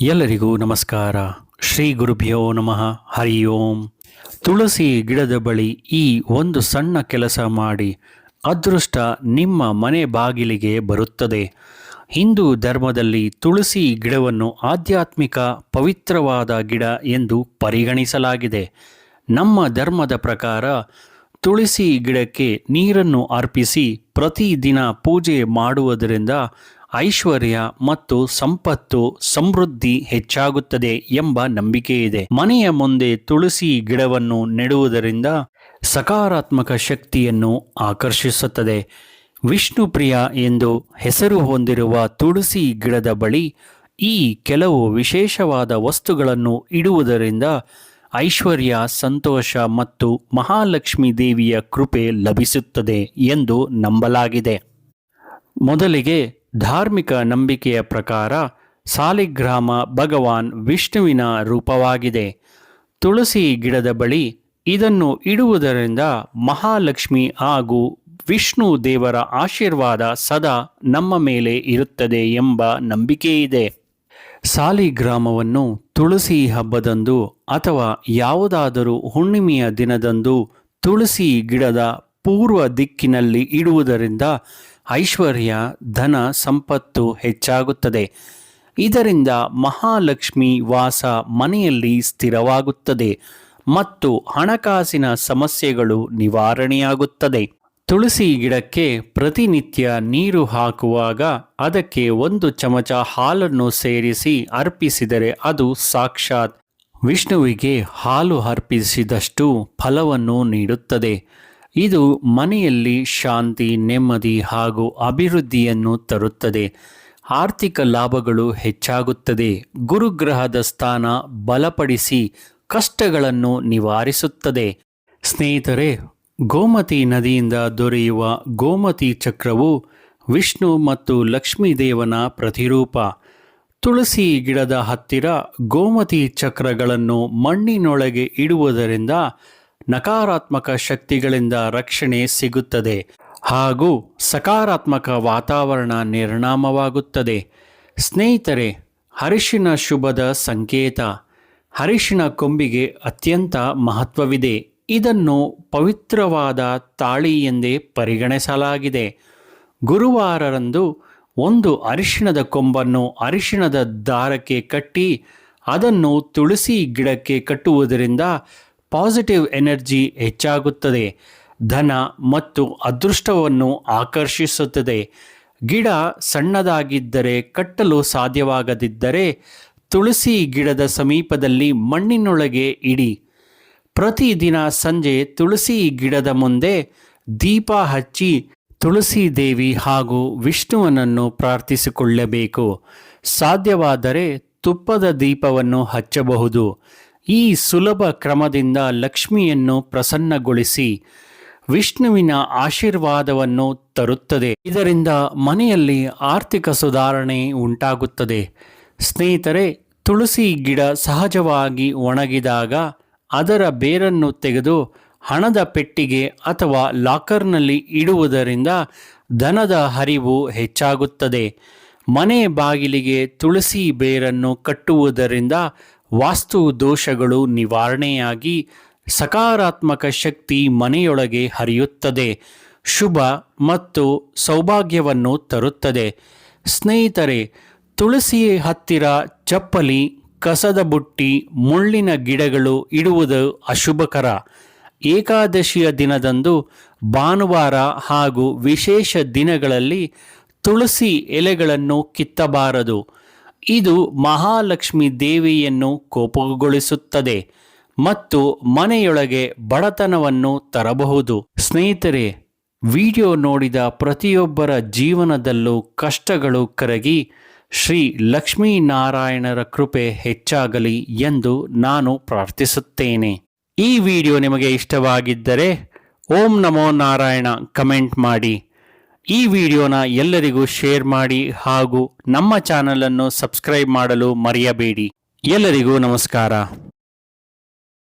ಎಲ್ಲರಿಗೂ ನಮಸ್ಕಾರ. ಶ್ರೀ ಗುರುಭ್ಯೋ ನಮಃ. ಹರಿ ಓಂ. ತುಳಸಿ ಗಿಡದ ಬಳಿ ಈ ಒಂದು ಸಣ್ಣ ಕೆಲಸ ಮಾಡಿ ಅದೃಷ್ಟ ನಿಮ್ಮ ಮನೆ ಬಾಗಿಲಿಗೆ ಬರುತ್ತದೆ. ಹಿಂದೂ ಧರ್ಮದಲ್ಲಿ ತುಳಸಿ ಗಿಡವನ್ನು ಆಧ್ಯಾತ್ಮಿಕ ಪವಿತ್ರವಾದ ಗಿಡ ಎಂದು ಪರಿಗಣಿಸಲಾಗಿದೆ. ನಮ್ಮ ಧರ್ಮದ ಪ್ರಕಾರ ತುಳಸಿ ಗಿಡಕ್ಕೆ ನೀರನ್ನು ಅರ್ಪಿಸಿ ಪ್ರತಿದಿನ ಪೂಜೆ ಮಾಡುವುದರಿಂದ ಐಶ್ವರ್ಯ ಮತ್ತು ಸಂಪತ್ತು ಸಮೃದ್ಧಿ ಹೆಚ್ಚಾಗುತ್ತದೆ ಎಂಬ ನಂಬಿಕೆ ಇದೆ ಮನೆಯ ಮುಂದೆ ತುಳಸಿ ಗಿಡವನ್ನು ನೆಡುವುದರಿಂದ ಸಕಾರಾತ್ಮಕ ಶಕ್ತಿಯನ್ನು ಆಕರ್ಷಿಸುತ್ತದೆ. ವಿಷ್ಣುಪ್ರಿಯ ಎಂದು ಹೆಸರು ಹೊಂದಿರುವ ತುಳಸಿ ಗಿಡದ ಬಳಿ ಈ ಕೆಲವು ವಿಶೇಷವಾದ ವಸ್ತುಗಳನ್ನು ಇಡುವುದರಿಂದ ಐಶ್ವರ್ಯ, ಸಂತೋಷ ಮತ್ತು ಮಹಾಲಕ್ಷ್ಮಿ ದೇವಿಯ ಕೃಪೆ ಲಭಿಸುತ್ತದೆ ಎಂದು ನಂಬಲಾಗಿದೆ. ಮೊದಲಿಗೆ ಧಾರ್ಮಿಕ ನಂಬಿಕೆಯ ಪ್ರಕಾರ ಸಾಲಿಗ್ರಾಮ ಭಗವಾನ್ ವಿಷ್ಣುವಿನ ರೂಪವಾಗಿದೆ. ತುಳಸಿ ಗಿಡದ ಬಳಿ ಇದನ್ನು ಇಡುವುದರಿಂದ ಮಹಾಲಕ್ಷ್ಮಿ ಹಾಗೂ ವಿಷ್ಣು ದೇವರ ಆಶೀರ್ವಾದ ಸದಾ ನಮ್ಮ ಮೇಲೆ ಇರುತ್ತದೆ ಎಂಬ ನಂಬಿಕೆ ಇದೆ. ಸಾಲಿಗ್ರಾಮವನ್ನು ತುಳಸಿ ಹಬ್ಬದಂದು ಅಥವಾ ಯಾವುದಾದರೂ ಹುಣ್ಣಿಮೆಯ ದಿನದಂದು ತುಳಸಿ ಗಿಡದ ಪೂರ್ವ ದಿಕ್ಕಿನಲ್ಲಿ ಇಡುವುದರಿಂದ ಐಶ್ವರ್ಯ ಧನ ಸಂಪತ್ತು ಹೆಚ್ಚಾಗುತ್ತದೆ. ಇದರಿಂದ ಮಹಾಲಕ್ಷ್ಮಿ ವಾಸ ಮನೆಯಲ್ಲಿ ಸ್ಥಿರವಾಗುತ್ತದೆ ಮತ್ತು ಹಣಕಾಸಿನ ಸಮಸ್ಯೆಗಳು ನಿವಾರಣೆಯಾಗುತ್ತದೆ. ತುಳಸಿ ಗಿಡಕ್ಕೆ ಪ್ರತಿನಿತ್ಯ ನೀರು ಹಾಕುವಾಗ ಅದಕ್ಕೆ ಒಂದು ಚಮಚ ಹಾಲನ್ನು ಸೇರಿಸಿ ಅರ್ಪಿಸಿದರೆ ಅದು ಸಾಕ್ಷಾತ್ ವಿಷ್ಣುವಿಗೆ ಹಾಲು ಅರ್ಪಿಸಿದಷ್ಟು ಫಲವನ್ನು ನೀಡುತ್ತದೆ. ಇದು ಮನೆಯಲ್ಲಿ ಶಾಂತಿ, ನೆಮ್ಮದಿ ಹಾಗೂ ಅಭಿವೃದ್ಧಿಯನ್ನು ತರುತ್ತದೆ. ಆರ್ಥಿಕ ಲಾಭಗಳು ಹೆಚ್ಚಾಗುತ್ತದೆ. ಗುರುಗ್ರಹದ ಸ್ಥಾನ ಬಲಪಡಿಸಿ ಕಷ್ಟಗಳನ್ನು ನಿವಾರಿಸುತ್ತದೆ. ಸ್ನೇಹಿತರೆ, ಗೋಮತಿ ನದಿಯಿಂದ ದೊರೆಯುವ ಗೋಮತಿ ಚಕ್ರವು ವಿಷ್ಣು ಮತ್ತು ಲಕ್ಷ್ಮೀದೇವನ ಪ್ರತಿರೂಪ. ತುಳಸಿ ಗಿಡದ ಹತ್ತಿರ ಗೋಮತಿ ಚಕ್ರಗಳನ್ನು ಮಣ್ಣಿನೊಳಗೆ ಇಡುವುದರಿಂದ ನಕಾರಾತ್ಮಕ ಶಕ್ತಿಗಳಿಂದ ರಕ್ಷಣೆ ಸಿಗುತ್ತದೆ ಹಾಗೂ ಸಕಾರಾತ್ಮಕ ವಾತಾವರಣ ನಿರ್ಣಾಮವಾಗುತ್ತದೆ ಸ್ನೇಹಿತರೆ ಹರಿಶಿನ ಶುಭದ ಸಂಕೇತ. ಹರಿಶಿನ ಕೊಂಬಿಗೆ ಅತ್ಯಂತ ಮಹತ್ವವಿದೆ. ಇದನ್ನು ಪವಿತ್ರವಾದ ತಾಳಿ ಎಂದೇ ಪರಿಗಣಿಸಲಾಗಿದೆ. ಗುರುವಾರರಂದು ಒಂದು ಅರಿಶಿಣದ ಕೊಂಬನ್ನು ಅರಿಶಿಣದ ದಾರಕ್ಕೆ ಕಟ್ಟಿ ಅದನ್ನು ತುಳಸಿ ಗಿಡಕ್ಕೆ ಕಟ್ಟುವುದರಿಂದ ಪಾಸಿಟಿವ್ ಎನರ್ಜಿ ಹೆಚ್ಚಾಗುತ್ತದೆ. ಧನ ಮತ್ತು ಅದೃಷ್ಟವನ್ನು ಆಕರ್ಷಿಸುತ್ತದೆ. ಗಿಡ ಸಣ್ಣದಾಗಿದ್ದರೆ ಕಟ್ಟಲು ಸಾಧ್ಯವಾಗದಿದ್ದರೆ ತುಳಸಿ ಗಿಡದ ಸಮೀಪದಲ್ಲಿ ಮಣ್ಣಿನೊಳಗೆ ಇಡಿ. ಪ್ರತಿದಿನ ಸಂಜೆ ತುಳಸಿ ಗಿಡದ ಮುಂದೆ ದೀಪ ಹಚ್ಚಿ ತುಳಸಿ ದೇವಿ ಹಾಗೂ ವಿಷ್ಣುವನನ್ನು ಪ್ರಾರ್ಥಿಸಿಕೊಳ್ಳಬೇಕು. ಸಾಧ್ಯವಾದರೆ ತುಪ್ಪದ ದೀಪವನ್ನು ಹಚ್ಚಬಹುದು. ಈ ಸುಲಭ ಕ್ರಮದಿಂದ ಲಕ್ಷ್ಮಿಯನ್ನು ಪ್ರಸನ್ನಗೊಳಿಸಿ ವಿಷ್ಣುವಿನ ಆಶೀರ್ವಾದವನ್ನು ತರುತ್ತದೆ. ಇದರಿಂದ ಮನೆಯಲ್ಲಿ ಆರ್ಥಿಕ ಸುಧಾರಣೆ ಉಂಟಾಗುತ್ತದೆ. ಸ್ನೇಹಿತರೆ, ತುಳಸಿ ಗಿಡ ಸಹಜವಾಗಿ ಒಣಗಿದಾಗ ಅದರ ಬೇರನ್ನು ತೆಗೆದು ಹಣದ ಪೆಟ್ಟಿಗೆ ಅಥವಾ ಲಾಕರ್ನಲ್ಲಿ ಇಡುವುದರಿಂದ ಧನದ ಹರಿವು ಹೆಚ್ಚಾಗುತ್ತದೆ. ಮನೆ ಬಾಗಿಲಿಗೆ ತುಳಸಿ ಬೇರನ್ನು ಕಟ್ಟುವುದರಿಂದ ವಾಸ್ತು ದೋಷಗಳು ನಿವಾರಣೆಯಾಗಿ ಸಕಾರಾತ್ಮಕ ಶಕ್ತಿ ಮನೆಯೊಳಗೆ ಹರಿಯುತ್ತದೆ. ಶುಭ ಮತ್ತು ಸೌಭಾಗ್ಯವನ್ನು ತರುತ್ತದೆ. ಸ್ನೇಹಿತರೆ ತುಳಸಿ ಹತ್ತಿರ ಚಪ್ಪಲಿ, ಕಸದ ಬುಟ್ಟಿ, ಮುಳ್ಳಿನ ಗಿಡಗಳು ಇಡುವುದು ಅಶುಭಕರ. ಏಕಾದಶಿಯ ದಿನದಂದು ಭಾನುವಾರ ಹಾಗೂ ವಿಶೇಷ ದಿನಗಳಲ್ಲಿ ತುಳಸಿ ಎಲೆಗಳನ್ನು ಕಿತ್ತಬಾರದು. ಇದು ಮಹಾಲಕ್ಷ್ಮಿ ದೇವಿಯನ್ನು ಕೋಪಗೊಳಿಸುತ್ತದೆ ಮತ್ತು ಮನೆಯೊಳಗೆ ಬಡತನವನ್ನು ತರಬಹುದು. ಸ್ನೇಹಿತರೆ, ವಿಡಿಯೋ ನೋಡಿದ ಪ್ರತಿಯೊಬ್ಬರ ಜೀವನದಲ್ಲೂ ಕಷ್ಟಗಳು ಕರಗಿ ಶ್ರೀ ಲಕ್ಷ್ಮೀನಾರಾಯಣರ ಕೃಪೆ ಹೆಚ್ಚಾಗಲಿ ಎಂದು ನಾನು ಪ್ರಾರ್ಥಿಸುತ್ತೇನೆ. ಈ ವಿಡಿಯೋ ನಿಮಗೆ ಇಷ್ಟವಾಗಿದ್ದರೆ ಓಂ ನಮೋ ನಾರಾಯಣ ಕಮೆಂಟ್ ಮಾಡಿ. ಈ ವಿಡಿಯೋನ ಎಲ್ಲರಿಗೂ ಶೇರ್ ಮಾಡಿ ಹಾಗೂ ನಮ್ಮ ಚಾನಲನ್ನು ಸಬ್ಸ್ಕ್ರೈಬ್ ಮಾಡಲು ಮರೆಯಬೇಡಿ. ಎಲ್ಲರಿಗೂ ನಮಸ್ಕಾರ.